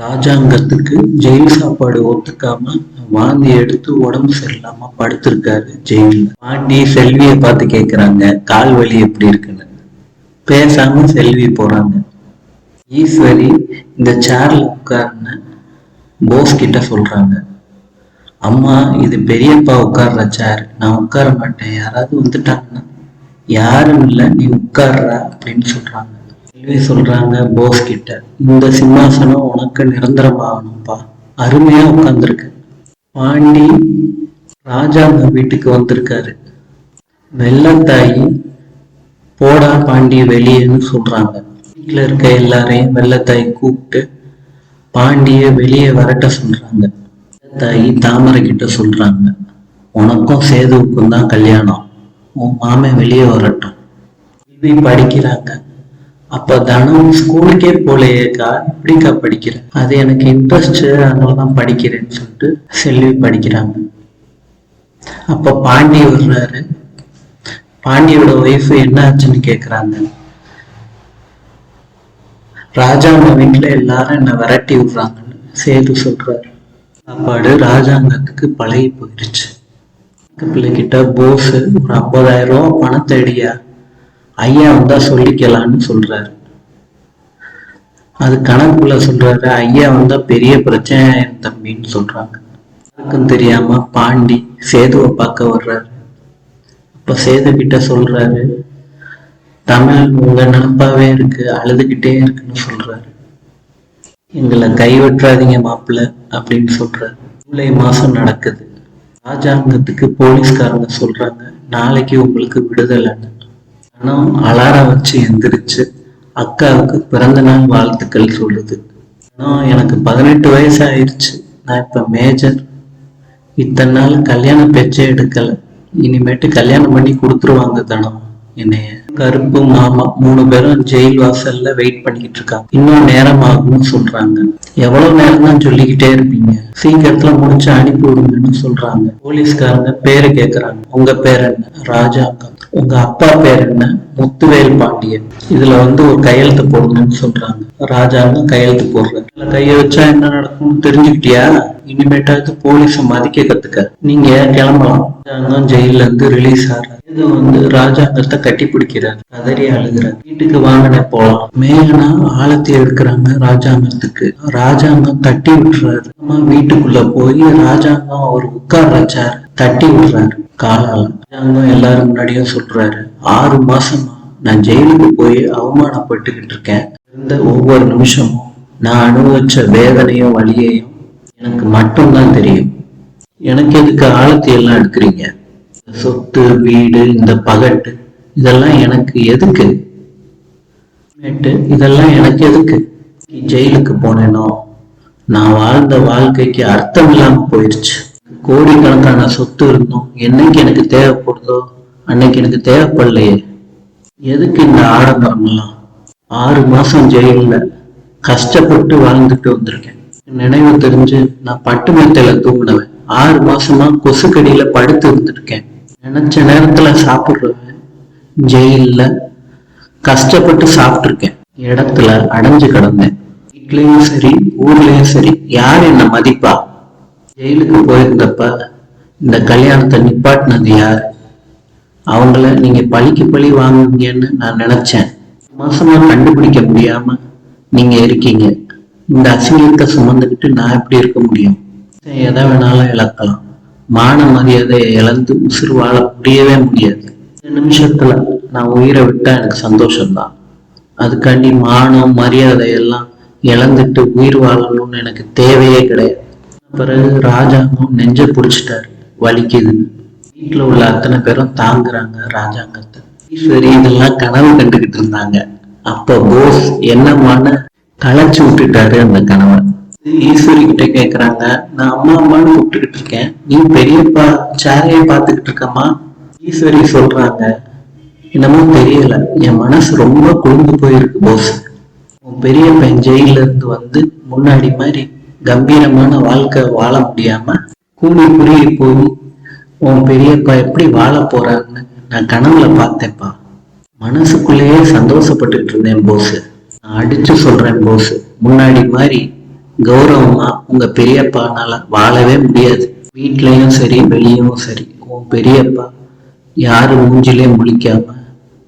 ராஜாங்கத்துக்கு jail சாப்பாடு ஒத்துக்காம வாந்தி எடுத்து உடம்பு சரியில்லாம படுத்திருக்காரு ஜெயில பாண்டி செல்வியை பார்த்து கேக்குறாங்க கால் வலி எப்படி இருக்குன்னு. பேசாம செல்வி போறாங்க. ஈஸ்வரி இந்த சேர்ல உட்கார்னு போஸ் கிட்ட சொல்றாங்க அம்மா இது பெரியப்பா உட்கார்ற சேர் நான் உட்கார மாட்டேன். யாராவது வந்துட்டாங்கன்னா யாரும் இல்லை நீ உட்கார்ற அப்படின்னு சொல்றாங்க. கேள்வி சொல்றாங்க போஸ் கிட்ட இந்த சிம்மாசனம் உனக்கு நிரந்தரமாகணும்ப்பா. அருமையா உட்கார்ந்துருக்கு. பாண்டி ராஜாங்க வீட்டுக்கு வந்திருக்காரு. வெள்ளத்தாயி போடா பாண்டி வெளியேன்னு சொல்றாங்க. வீட்டில் இருக்க எல்லாரையும் வெள்ளத்தாய் கூப்பிட்டு பாண்டிய வெளியே வரட்ட சொல்றாங்க. வெள்ளத்தாயி தாமரை கிட்ட சொல்றாங்க உனக்கும் சேதுவுக்கும் தான் கல்யாணம். உன் மாமன் வெளியே வரட்டும். படிக்கிறாங்க. அப்ப தனம் ஸ்கூலுக்கே போலையேக்கா எப்படிக்கா படிக்கிற அது எனக்கு இன்ட்ரெஸ்ட் அதனாலதான் படிக்கிறேன்னு சொல்லிட்டு செல்வி படிக்கிறாங்க. அப்ப பாண்டி வர்றாரு. பாண்டியோட ஒய்ஃப் என்ன ஆச்சுன்னு கேக்குறாங்க. ராஜாங்க வீட்டுல எல்லாரும் என்ன விரட்டி விடுறாங்கன்னு சேது சொல்றாரு. சாப்பாடு ராஜாங்கத்துக்கு பழகி போயிடுச்சு பிள்ளைகிட்ட போஸ் ஒரு ஐம்பதாயிரம் ரூபா பணத்தை அடியா? ஐயா வந்தா சொல்லிக்கலான்னு சொல்றாரு. அது கணக்குள்ள சொல்றாரு ஐயா வந்தா பெரிய பிரச்சனை என் தம்பின்னு சொல்றாங்க. யாருக்கும் தெரியாம பாண்டி சேதுவை பார்க்க வர்றாரு. அப்ப சேது கிட்ட சொல்றாரு தமிழ் உங்க நினப்பாவே இருக்கு அழுதுகிட்டே இருக்குன்னு சொல்றாரு. எங்களை கைவிட்டுறாதீங்க மாப்பிள்ள அப்படின்னு சொல்றாரு. ஜூலை மாசம் நடக்குது. ராஜாங்கத்துக்கு போலீஸ்காரங்க சொல்றாங்க நாளைக்கு உங்களுக்கு விடுதலைன்னு. ஆனா அலாரம் வச்சு எந்திரிச்சு அக்காவுக்கு பிறந்த நாள் வாழ்த்துக்கள் சொல்லுது. ஆனா எனக்கு பதினெட்டு வயசு ஆயிடுச்சு நான் இப்ப மேஜர் இத்தனை நாள் கல்யாண பேச்சே எடுக்கல. இனிமேட்டு கல்யாணம் பண்ணி கொடுத்துருவாங்க தனம் என்னைய. கருப்பு மாமா மூணு பேரும் ஜெயில் வாசல்ல வெயிட் பண்ணிக்கிட்டு இருக்காங்க. இன்னும் நேரம் ஆகும்னு சொல்றாங்க. எவ்வளவு நேரம் தான் சொல்லிக்கிட்டே இருப்பீங்க. சீக்கிரத்துல முடிச்சு அனுப்பி விடுங்கன்னு சொல்றாங்க. போலீஸ்காரங்க பேரு கேக்குறாங்க. உங்க பேர் என்ன? ராஜாங்கம் உங்க அப்பா பேர் என்ன? முத்துவேல் பாண்டியன். இதுல வந்து ஒரு கையெழுத்து போடுங்கன்னு சொல்றாங்க. ராஜாங்க கையெழுத்து போடுற கைய வச்சா என்ன நடக்கும்னு தெரிஞ்சுக்கிட்டியா? இனிமேட்டாவது போலீஸ மதிக்க கத்துக்க. நீங்க கிளம்பலாம். ராஜாங்கம் ஜெயில இருந்து ரிலீஸ் ஆறாரு. இது வந்து ராஜாங்கத்தை கட்டி பிடிக்கிறாரு. கதறி அழுகிறார். வீட்டுக்கு வாங்கின போலாம். மேகனா ஆழத்தை எடுக்கிறாங்க ராஜாங்கத்துக்கு. ராஜாங்கம் தட்டி விட்டுறாரு. வீட்டுக்குள்ள போய் ராஜாங்கம் அவர் உட்கார்ற சேர் தட்டி விடுறாரு காலால. ராஜாங்கம் எல்லாரும் முன்னாடியும் சொல்றாரு ஆறு மாசமா நான் ஜெயிலுக்கு போய் அவமானப்பட்டுக்கிட்டு இருக்கேன். இருந்த ஒவ்வொரு நிமிஷமும் நான் அனுபவிச்ச வேதனையும் வலியையும் எனக்கு மட்டும்தான் தெரியும். எனக்கு எதுக்கு ஆழத்தை எல்லாம் எடுக்கிறீங்க? சொத்து வீடு இந்த பகட்டு இதெல்லாம் எனக்கு எதுக்கு? இதெல்லாம் எனக்கு எதுக்கு? ஜெயிலுக்கு போனேனோ? நான் வாழ்ந்த வாழ்க்கைக்கு அர்த்தம் இல்லாம போயிருச்சு. கோடிக்கணக்கான சொத்து இருந்தும் என்னைக்கு எனக்கு தேவைப்படுதோ அன்னைக்கு எனக்கு தேவைப்படலையே. எதுக்கு இந்த ஆடம்பரம்லாம் ஆறு மாசம் ஜெயில்ல கஷ்டப்பட்டு வாழ்ந்துட்டு வந்திருக்கேன். நினைவு தெரிஞ்சு நான் பட்டு மெத்தையில தூங்கினவன். ஆறு மாசமா கொசுக்கடியில படுத்து இருந்திருக்கேன் நினைச்ச நேரத்துல சாப்பிடுறவன் ஜெயில்ல கஷ்டப்பட்டு சாப்பிட்டுருக்கேன். இடத்துல அடைஞ்சு கிடந்தேன். வீட்லயும் சரி ஊர்லயும் சரி யார் என்ன மதிப்பா? ஜெயிலுக்கு போயிருந்தப்ப இந்த கல்யாணத்தை நிப்பாட்டினது யார்? அவங்கள நீங்க பழிக்கு பழி வாங்குவீங்கன்னு நான் நினைச்சேன். மாசமா கண்டுபிடிக்க முடியாம நீங்க இருக்கீங்க. இந்த அசிங்கத்தை சுமந்துக்கிட்டு நான் எப்படி இருக்க முடியும்? எதை வேணாலும் இழக்கலாம். மான மரியாதையை இழந்து உசுறு வாழ முடியவே முடியாது. இந்த நிமிஷத்துல நான் உயிரை விட்டா எனக்கு சந்தோஷம்தான். அதுக்காண்டி மானம் மரியாதை எல்லாம் இழந்துட்டு உயிர் வாழணும்னு எனக்கு தேவையே கிடையாது. பிறகு ராஜாங்கம் நெஞ்ச புடிச்சிட்டாரு. வலிக்குதுன்னு வீட்டில் உள்ள அத்தனை பேரும் தாங்குறாங்க ராஜாங்கத்தை. ஈஸ்வரி இதெல்லாம் கனவு கண்டுகிட்டு இருந்தாங்க. அப்ப போஸ் என்னமான களைச்சு விட்டுட்டாரு அந்த கணவன். ஈஸ்வரி கிட்ட கேக்குறாங்க நான் அம்மா அம்மான்னு கூப்பிட்டுக்கிட்டு இருக்கேன். நீ பெரியப்பா சாரையை பார்த்துக்கிட்டு இருக்கம்மா. ஈஸ்வரி சொல்றாங்க என்னமோ தெரியல. என் மனசு ரொம்ப குளிர்ந்து போயிருக்கு போஸ் உன் பெரிய பையன் ஜெயில இருந்து வந்து முன்னாடி மாதிரி கம்பீரமான வாழ்க்கை வாழ முடியாம கூலி குறுகி போய் உன் பெரியப்பா எப்படி வாழ போறாருன்னு நான் கனவுல பார்த்தேன்ப்பா. மனசுக்குள்ளேயே சந்தோஷப்பட்டுட்டு இருந்தேன் போஸ். நான் அடிச்சு சொல்றேன் போஸ். முன்னாடி மாதிரி கௌரவமா உங்க பெரியப்பானால வாழவே முடியாது. வீட்லயும் சரி வெளியும் சரி. உன் பெரியப்பா யாரு மூஞ்சிலே முழிக்காம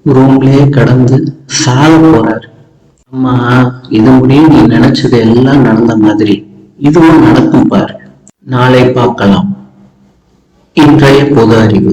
ரூம்லயே கடந்து சாக போறாரு. அம்மா இது முடியும் நீ நினைச்சது எல்லாம் நடந்த மாதிரி. இதுவும் நடக்கும் பாரு நாளை பார்க்கலாம். இன்றைய பொது அறிவு.